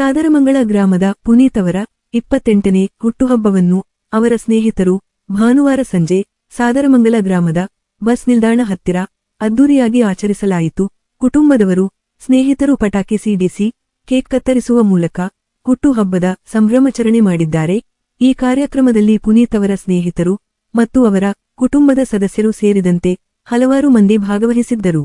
ಸಾದರಮಂಗಳ ಗ್ರಾಮದ ಪುನೀತ್ ಅವರ ಇಪ್ಪತ್ತೆಂಟನೇ ಹುಟ್ಟುಹಬ್ಬವನ್ನು ಅವರ ಸ್ನೇಹಿತರು ಭಾನುವಾರ ಸಂಜೆ ಸಾದರಮಂಗಲ ಗ್ರಾಮದ ಬಸ್ ನಿಲ್ದಾಣ ಹತ್ತಿರ ಅದ್ದೂರಿಯಾಗಿ ಆಚರಿಸಲಾಯಿತು. ಕುಟುಂಬದವರು ಸ್ನೇಹಿತರು ಪಟಾಕಿ ಸಿಡಿಸಿ ಕೇಕ್ ಕತ್ತರಿಸುವ ಮೂಲಕ ಹುಟ್ಟುಹಬ್ಬದ ಸಂಭ್ರಮಾಚರಣೆ ಮಾಡಿದ್ದಾರೆ. ಈ ಕಾರ್ಯಕ್ರಮದಲ್ಲಿ ಪುನೀತ್ ಅವರ ಸ್ನೇಹಿತರು ಮತ್ತು ಅವರ ಕುಟುಂಬದ ಸದಸ್ಯರು ಸೇರಿದಂತೆ ಹಲವಾರು ಮಂದಿ ಭಾಗವಹಿಸಿದ್ದರು.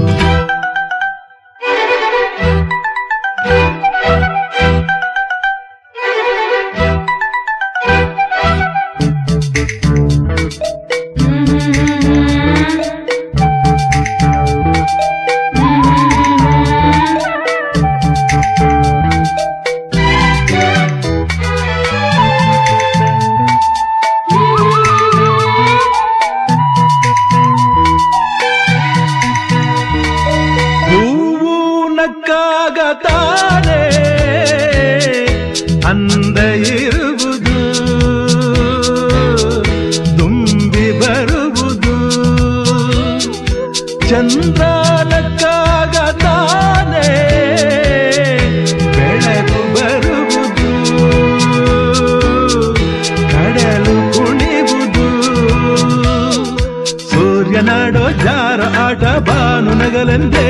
நாளே அந்த இருபது தும்பி வருவது ಚಂದ್ರನಕ್ಕಾಗ ತಾನೇ ಬೆಳಕು ಬರುವುದು ಕಡಲು ಕುಣಿವುದು ಸೂರ್ಯನಾಡೋ ಜಾರ ಆಟ ಬಾನು ನಗಲೆಂದೇ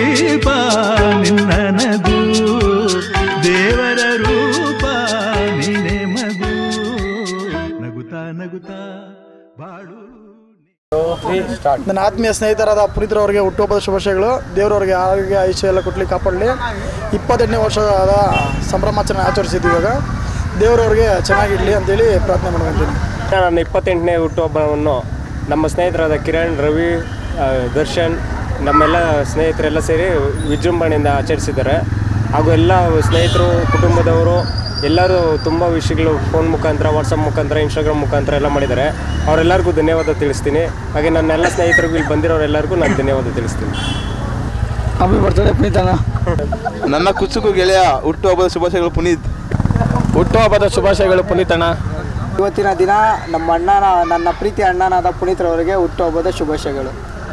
ನನ್ನ ಆತ್ಮೀಯ ಸ್ನೇಹಿತರಾದ ಪುನೀತರವರಿಗೆ ಹುಟ್ಟುಹಬ್ಬದ ಶುಭಾಶಯಗಳು. ದೇವರವರಿಗೆ ಆರೋಗ್ಯ ಆಯುಷ್ಯ ಎಲ್ಲ ಕೊಟ್ಟಲಿ ಕಾಪಾಡಲಿ. ಇಪ್ಪತ್ತೆಂಟನೇ ವರ್ಷದ ಸಂಭ್ರಮಾಚರಣೆ ಆಚರಿಸಿದ್ವಿ ಇವಾಗ. ದೇವರವ್ರಿಗೆ ಚೆನ್ನಾಗಿಡಲಿ ಅಂತೇಳಿ ಪ್ರಾರ್ಥನೆ ಮಾಡ್ಕೊತೀನಿ. ನನ್ನ ಇಪ್ಪತ್ತೆಂಟನೇ ಹುಟ್ಟುಹಬ್ಬವನ್ನು ನಮ್ಮ ಸ್ನೇಹಿತರಾದ ಕಿರಣ್ ರವಿ ದರ್ಶನ್ ನಮ್ಮೆಲ್ಲ ಸ್ನೇಹಿತರೆಲ್ಲ ಸೇರಿ ವಿಜೃಂಭಣೆಯಿಂದ ಆಚರಿಸಿದ್ದಾರೆ. ಹಾಗೂ ಎಲ್ಲ ಸ್ನೇಹಿತರು ಕುಟುಂಬದವರು ಎಲ್ಲರೂ ತುಂಬ ವಿಷಯಗಳು ಫೋನ್ ಮುಖಾಂತರ ವಾಟ್ಸಪ್ ಮುಖಾಂತರ ಇನ್ಸ್ಟಾಗ್ರಾಮ್ ಮುಖಾಂತರ ಎಲ್ಲ ಮಾಡಿದ್ದಾರೆ. ಅವರೆಲ್ಲರಿಗೂ ಧನ್ಯವಾದ ತಿಳಿಸ್ತೀನಿ. ಹಾಗೆ ನನ್ನೆಲ್ಲ ಸ್ನೇಹಿತರಿಗೂ ಇಲ್ಲಿ ಬಂದಿರೋರೆಲ್ಲರಿಗೂ ನಾನು ಧನ್ಯವಾದ ತಿಳಿಸ್ತೀನಿ. ಪುನೀತಣ್ಣ ನನ್ನ ಕುಸುಕು ಗೆಳೆಯ ಹುಟ್ಟುಹಬ್ಬದ ಶುಭಾಶಯಗಳು ಪುನೀತ್. ಹುಟ್ಟುಹಬ್ಬದ ಶುಭಾಶಯಗಳು ಪುನೀತಣ್ಣ. ಇವತ್ತಿನ ದಿನ ನಮ್ಮ ಅಣ್ಣನ ನನ್ನ ಪ್ರೀತಿ ಅಣ್ಣನಾದ ಪುನೀತ್ರವರಿಗೆ ಹುಟ್ಟುಹಬ್ಬದ ಶುಭಾಶಯಗಳು.